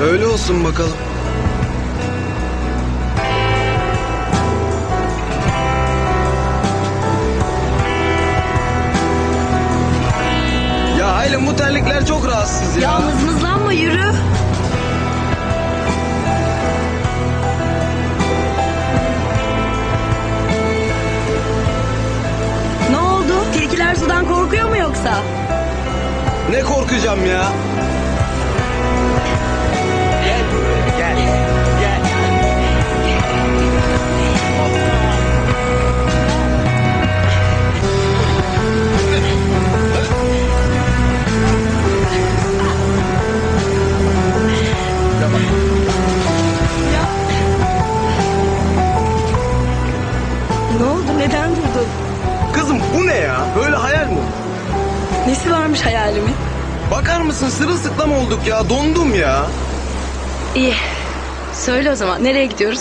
Öyle olsun bakalım. Ya Aylin bu terlikler çok rahatsız ya. Ya mızmızlanma yürü. Ne oldu? Tilkiler sudan korkuyor mu yoksa? Ne korkacağım ya? Bu ne ya? Böyle hayal mi? Nesi varmış hayalimin? Bakar mısın sırılsıklam olduk ya. Dondum ya. İyi. Söyle o zaman. Nereye gidiyoruz?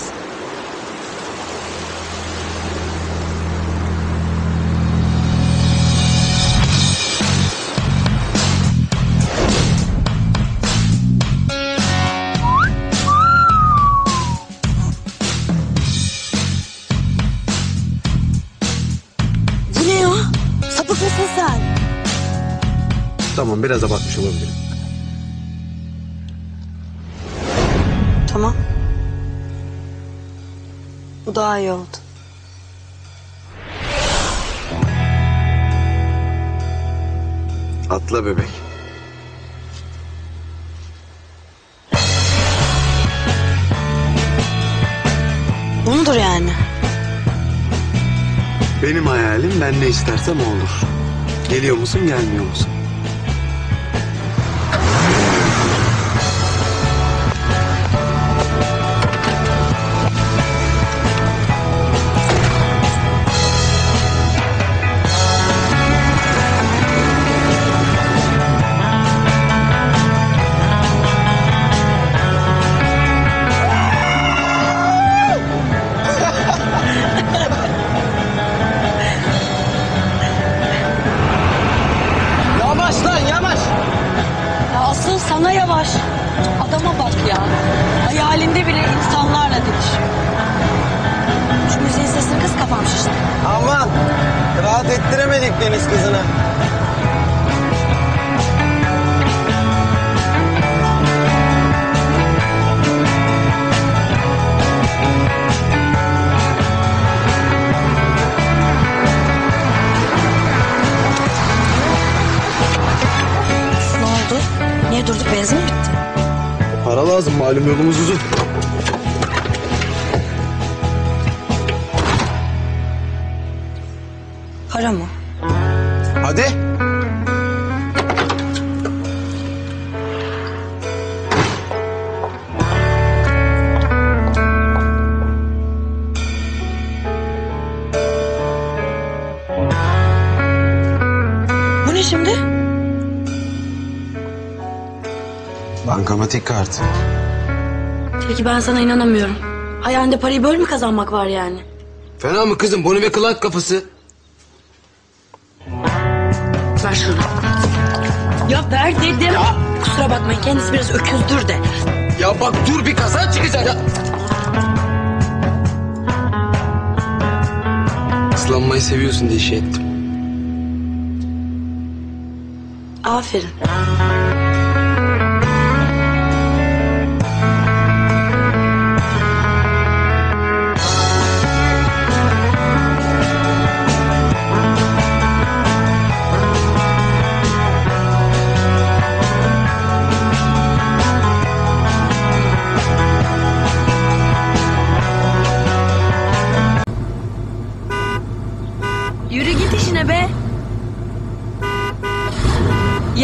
Tamam biraz abartmış olabilirim. Tamam. Bu daha iyi oldu. Atla bebek. Bu mudur yani? Benim hayalim ben ne istersem o olur. Geliyor musun gelmiyor musun? Rahat ettiremedik deniz kızına. Ne oldu? Niye durduk benzin mi bitti? Para lazım malum yolumuz uzun. Para mı? Hadi. Bu ne şimdi? Bankamatik kart. Peki ben sana inanamıyorum. Hayalinde parayı böyle mi kazanmak var yani? Fena mı kızım? Bonu ve Clark kafası. Ver şunu. Ya ver dedim. Kusura bakmayın kendisi biraz öküzdür de. Ya bak dur bir kaza çıkacak ya. Islanmayı seviyorsun diye şey ettim. Aferin.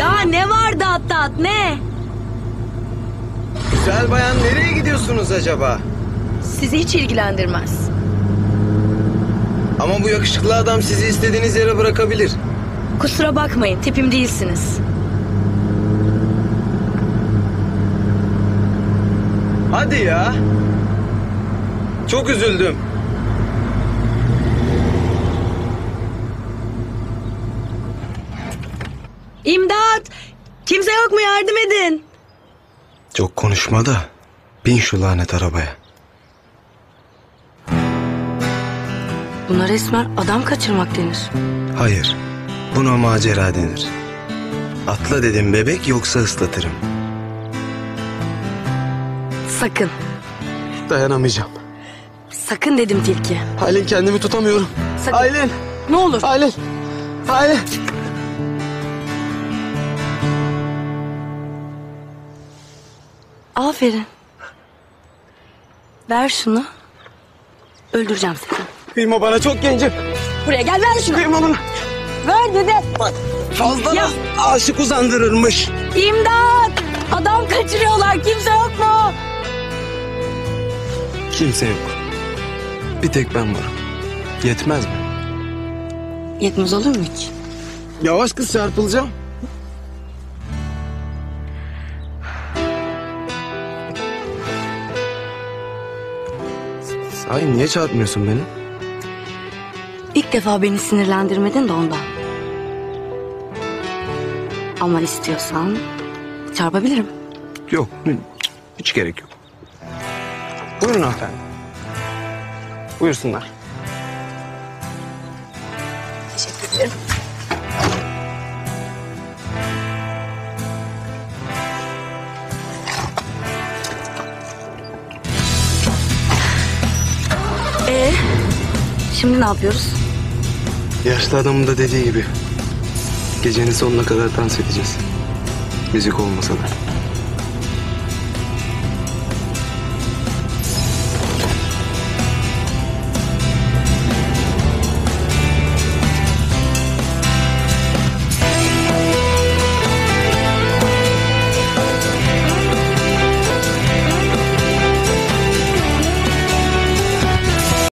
Ya ne vardı at at ne? Güzel bayan nereye gidiyorsunuz acaba? Sizi hiç ilgilendirmez. Ama bu yakışıklı adam sizi istediğiniz yere bırakabilir. Kusura bakmayın tipim değilsiniz. Hadi ya. Çok üzüldüm. Kimse yok mu yardım edin? Çok konuşma da bin şu lanet arabaya. Buna resmen adam kaçırmak denir. Hayır. Buna macera denir. Atla dedim bebek yoksa ıslatırım. Sakın. Dayanamayacağım. Sakın dedim tilki. Aylin kendimi tutamıyorum. Sakın. Aylin. Ne olur. Aylin. Aylin. Aferin. Ver şunu. Öldüreceğim seni. Kıyma bana çok gencim. Buraya gel ver şunu. Kıyma bana. Ver dedi. Fazla Ya. aşık uzandırırmış. İmdat! Adam kaçırıyorlar. Kimse yok mu? Kimse yok. Bir tek ben varım. Yetmez mi? Yetmez olur mu hiç? Yavaş kız çarpılacağım. Sahi niye çarpmıyorsun beni? İlk defa beni sinirlendirmedin de ondan. Ama istiyorsan çarpabilirim. Yok hiç gerek yok. Buyurun hanımefendi. Buyursunlar. Teşekkür ederim. Şimdi ne yapıyoruz? Yaşlı adamın da dediği gibi. Gecenin sonuna kadar dans edeceğiz. Müzik olmasa da.